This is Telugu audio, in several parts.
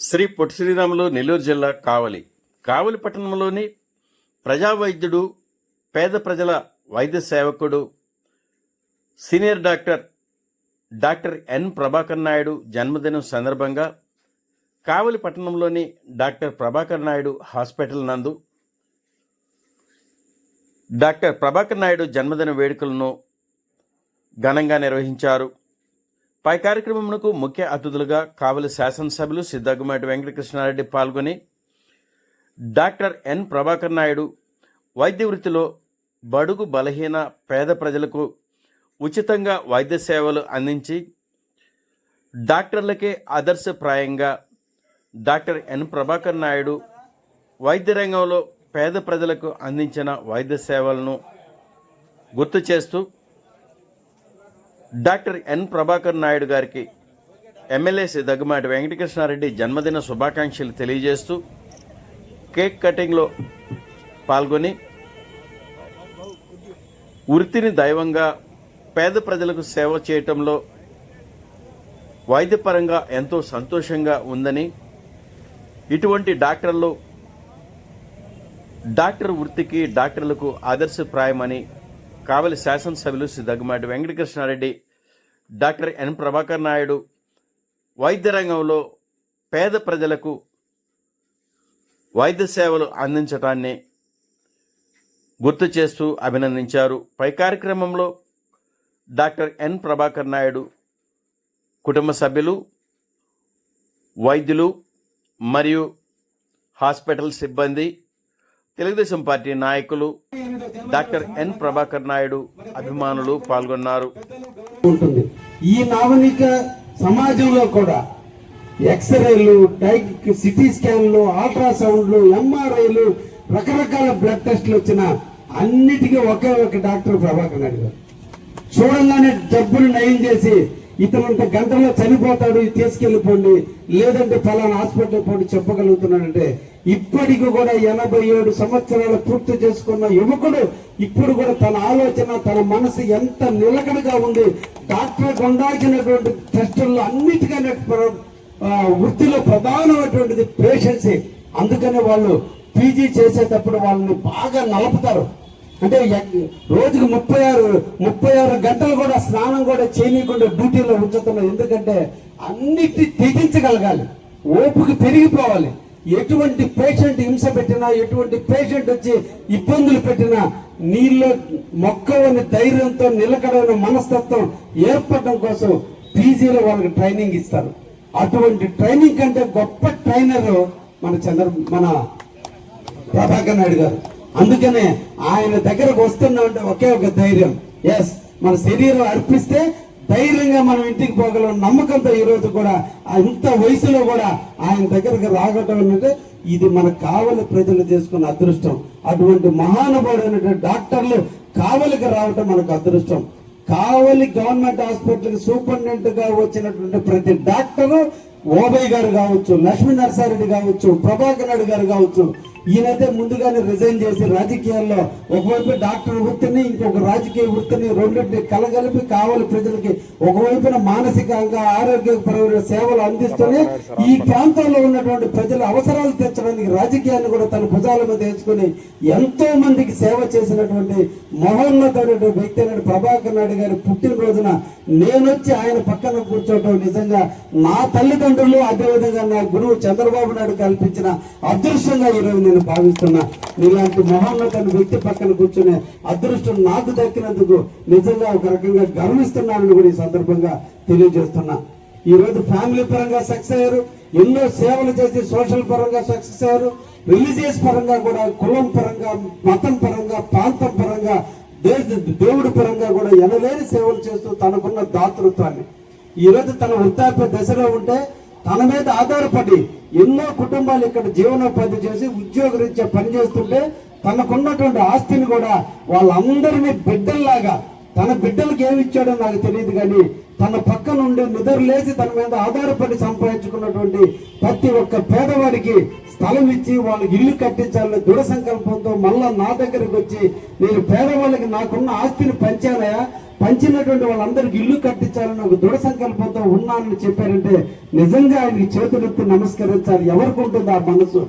శ్రీ పొట్టి శ్రీరాములు నెల్లూరు జిల్లా కావలి. కావలి పట్టణంలోని ప్రజా వైద్యుడు పేద ప్రజల వైద్య సేవకుడు senior doctor doctor N Prabhakar Naidu జన్మదినం సందర్భంగా కావలి పట్టణంలోని డాక్టర్ ప్రభాకర్ నాయుడు హాస్పిటల్ నందు డాక్టర్ ప్రభాకర్ నాయుడు జన్మదిన వేడుకలను ఘనంగా నిర్వహించారు. పై కార్యక్రమంకు ముఖ్య అతిథులుగా కావలి శాసనసభ్యులు సిద్ధగుమాటి వెంకటకృష్ణారెడ్డి పాల్గొని డాక్టర్ ఎన్ ప్రభాకర్ నాయుడు వైద్య వృత్తిలో బడుగు బలహీన పేద ప్రజలకు ఉచితంగా వైద్య సేవలు అందించి డాక్టర్లకే ఆదర్శప్రాయంగా డాక్టర్ ఎన్ ప్రభాకర్ నాయుడు వైద్య రంగంలో పేద ప్రజలకు అందించిన వైద్య సేవలను గుర్తు చేస్తూ డాక్టర్ ఎన్ ప్రభాకర్ నాయుడు గారికి ఎమ్మెల్యే దగ్గమాటి వెంకటకృష్ణారెడ్డి జన్మదిన శుభాకాంక్షలు తెలియజేస్తూ కేక్ కటింగ్లో పాల్గొని వృత్తిని దైవంగా పేద ప్రజలకు సేవ చేయటంలో వైద్యపరంగా ఎంతో సంతోషంగా ఉందని ఇటువంటి డాక్టర్లు డాక్టర్ వృత్తికి డాక్టర్లకు ఆదర్శప్రాయమని కావలి శాసనసభ్యులు శ్రీ దగ్గమాటి వెంకటకృష్ణారెడ్డి డాక్టర్ ఎన్ ప్రభాకర్ నాయుడు వైద్య రంగంలో పేద ప్రజలకు వైద్య సేవలు అందించటాన్ని గుర్తు చేస్తూ అభినందించారు. పై కార్యక్రమంలో డాక్టర్ ఎన్ ప్రభాకర్ నాయుడు కుటుంబ సభ్యులు వైద్యులు మరియు హాస్పిటల్ సిబ్బంది తెలుగుదేశం పార్టీ నాయకులు డాక్టర్ ఎన్ ప్రభాకర్ నాయుడు అభిమానులు పాల్గొన్నారు. ఉంటుంది. ఈ నావనిక సమాజంలో కూడా ఎక్స్రేలు సిటీ స్కాన్లు అల్ట్రాసౌండ్లు ఎంఆర్ఐలు రకరకాల బ్లడ్ టెస్ట్లు వచ్చిన అన్నిటికీ ఒకే ఒక డాక్టర్ ప్రభాకర్ నాయుడు గారు. చూడంగానే డబ్బులు నయం చేసి ఇతనంత గంటలో చనిపోతాడు తీసుకెళ్ళిపోండి. లేదంటే ఫలానా హాస్పిటల్ పోండి చెప్పగలుగుతున్నాడంటే ఇప్పటికి కూడా ఎనభై ఏడు సంవత్సరాలు పూర్తి చేసుకున్న యువకుడు ఇప్పుడు కూడా తన ఆలోచన తన మనసు ఎంత నిలకడగా ఉంది. డాక్టర్ ఉండాల్సినటువంటి టెస్టుల్లో అన్నిటికన్నా వృత్తిలో ప్రధానమైనటువంటిది పేషెన్సీ అందుకనే వాళ్ళు పీజీ చేసేటప్పుడు వాళ్ళని బాగా నలుపుతారు. అంటే ఎక్- రోజుకు ముప్పై ఆరు ముప్పై ఆరు గంటలు కూడా స్నానం కూడా చేయకుండా డ్యూటీలో ఉంచుతున్నాం ఎందుకంటే అన్నిటి తెగించగలగాలి. ఓపిక పెరిగిపోవాలి. ఎటువంటి పేషెంట్ హింస పెట్టినా ఎటువంటి పేషెంట్ వచ్చి ఇబ్బందులు పెట్టినా నీళ్ళు మొక్కవని ధైర్యంతో నిలకడైన మనస్తత్వం ఏర్పడడం కోసం పీజీలో వాళ్ళకి ట్రైనింగ్ ఇస్తారు. అటువంటి ట్రైనింగ్ కంటే గొప్ప ట్రైనర్ మన చంద్ర మన ప్రభాకర్ నాయుడు గారు. అందుకనే ఆయన దగ్గరకు వస్తున్నా అంటే ఒకే ఒక ధైర్యం. ఎస్ మన శరీరం అర్పిస్తే ధైర్యంగా మనం ఇంటికి పోగలం. నమ్మకంతో ఈ రోజు కూడా ఇంత వయసులో కూడా ఆయన దగ్గరకు రాగటం అంటే ఇది మన కావలి ప్రజలు చేసుకున్న అదృష్టం. అటువంటి మహానుభావుడైనటువంటి డాక్టర్లు కావలికి రావటం మనకు అదృష్టం. కావలి గవర్నమెంట్ హాస్పిటల్ సూపరింటెండెంట్గా వచ్చినటువంటి ప్రతి డాక్టరు ఓబై గారు కావచ్చు లక్ష్మీ నరసారెడ్డి కావచ్చు ప్రభాకర్ నాయుడు గారు కావచ్చు ఈయనైతే ముందుగానే రిజైన్ చేసి రాజకీయాల్లో ఒకవైపు డాక్టర్ వృత్తిని ఇంకొక రాజకీయ వృత్తిని రెండింటిని కలగలిపి కావాలి ప్రజలకి. ఒకవైపున మానసికంగా ఆరోగ్యపరమైన సేవలు అందిస్తూనే ఈ ప్రాంతంలో ఉన్నటువంటి ప్రజల అవసరాలు తీర్చడానికి రాజకీయాన్ని కూడా తన భుజాల మీద వేసుకుని ఎంతో మందికి సేవ చేసినటువంటి మహోన్నతమైన వ్యక్తి అయిన ప్రభాకర్ నాయుడు గారి పుట్టినరోజున నేనొచ్చి ఆయన పక్కన కూర్చోవటం నిజంగా నా తల్లిదండ్రులు అదేవిధంగా నా గురువు చంద్రబాబు నాయుడు కల్పించిన అదృష్టంగా ఈరోజు నేను భావిస్తున్నా. ఇలాంటి మహోన్నత వ్యక్తి పక్కన కూర్చునే అదృష్టం నాకు దక్కినందుకు నిజంగా ఒక రకంగా గర్విస్తున్నానని కూడా ఈ సందర్భంగా తెలియజేస్తున్నా. ఈరోజు ఫ్యామిలీ పరంగా సక్సెస్ అయ్యారు. ఎన్నో సేవలు చేసి సోషల్ పరంగా సక్సెస్ అయ్యారు. రిలీజియస్ పరంగా కూడా కులం పరంగా మతం పరంగా ప్రాంతం పరంగా దేశ దేవుడి పరంగా కూడా ఎనలేని సేవలు చేస్తూ తనకున్న దాతృత్వాన్ని. ఈరోజు తన వృద్ధాప్య దశలో ఉంటే తన మీద ఆధారపడి ఎన్నో కుటుంబాలు ఇక్కడ జీవనోపాధి చేసి ఉద్యోగరీత్యా పనిచేస్తుంటే తనకున్నటువంటి ఆస్తిని కూడా వాళ్ళందరినీ బిడ్డల్లాగా తన బిడ్డలకు ఏమిచ్చాడో నాకు తెలియదు కానీ తన పక్క నుండి నిద్రలేసి తన మీద ఆధారపడి సంపాదించుకున్నటువంటి ప్రతి ఒక్క పేదవాడికి స్థలం ఇచ్చి వాళ్ళకి ఇల్లు కట్టించాలని దృఢ సంకల్పంతో మళ్ళా నా దగ్గరకు వచ్చి నేను పేదవాళ్ళకి నాకున్న ఆస్తిని పంచానయా పంచినటువంటి వాళ్ళందరికీ ఇల్లు కట్టించాలని ఒక దృఢ సంకల్పంతో ఉన్నానని చెప్పారంటే నిజంగా ఆయనకి చేతులెత్తి నమస్కరించాలి. ఎవరికి ఉంటుంది ఆ మనసు.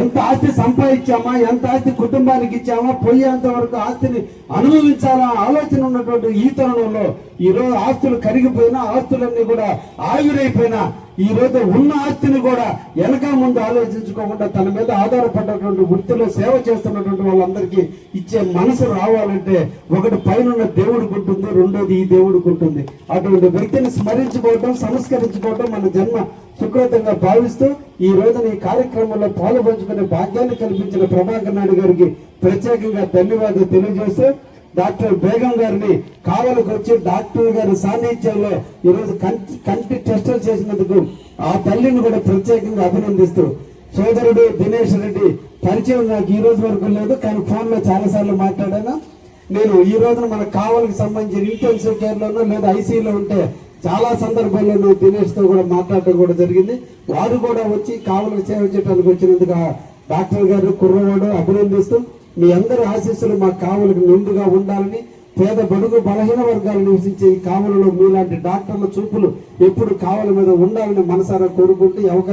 ఎంత ఆస్తి సంపాదించామా ఎంత ఆస్తి కుటుంబానికి ఇచ్చామా పోయేంత వరకు ఆస్తిని అనుభవించాలా ఆలోచన ఉన్నటువంటి ఈ తరుణంలో ఈ రోజు ఆస్తులు కరిగిపోయినా ఆస్తులన్నీ కూడా ఆవిరైపోయినా ఈ రోజు ఉన్న ఆస్తిని కూడా వెనక ముందు ఆలోచించుకోకుండా తన మీద ఆధారపడ్డటువంటి వృత్తిలో సేవ చేస్తున్నటువంటి వాళ్ళందరికీ ఇచ్చే మనసు రావాలంటే ఒకటి పైన దేవుడికి ఉంటుంది రెండోది ఈ దేవుడికి ఉంటుంది. అటువంటి వ్యక్తిని స్మరించుకోవటం సంస్కరించుకోవటం మన జన్మ సుకృతంగా భావిస్తూ ఈ రోజున ఈ కార్యక్రమంలో పాలుపంచుకునే భాగ్యాన్ని కల్పించిన ప్రభాకర్ నాయుడు గారికి ప్రత్యేకంగా ధన్యవాదాలు తెలియజేస్తూ డాక్టర్ బేగం గారిని కావలకు వచ్చి డాక్టర్ గారి సాన్నిధ్యంలో ఈరోజు కంటి కంటి టెస్టులు చేసినందుకు ఆ తల్లిని కూడా ప్రత్యేకంగా అభినందిస్తూ సోదరుడు దినేష్ రెడ్డి పరిచయం నాకు ఈ రోజు వరకు లేదు కానీ ఫోన్లో చాలాసార్లు చాలా సార్లు మాట్లాడాను. నేను ఈ రోజున మన కావలికి సంబంధించిన ఇంటెన్సివ్ కేర్ లోనో లేదా ఐసీలో ఉంటే చాలా సందర్భాల్లో నువ్వు దినేష్తో కూడా మాట్లాడటం కూడా జరిగింది. వారు కూడా వచ్చి కావలకు సేవ చేయడానికి వచ్చినందుకు డాక్టర్ గారు కుర్రవాడు అభినందిస్తూ మీ అందరి ఆశీస్సులు మా కావులకు నిండుగా ఉండాలని పేద బడుగు బలహీన వర్గాలు నివసించే ఈ కావలలో మీలాంటి డాక్టర్ల చూపులు ఎప్పుడు కావుల మీద ఉండాలని మనసారా కోరుకుంటూ అవకాశం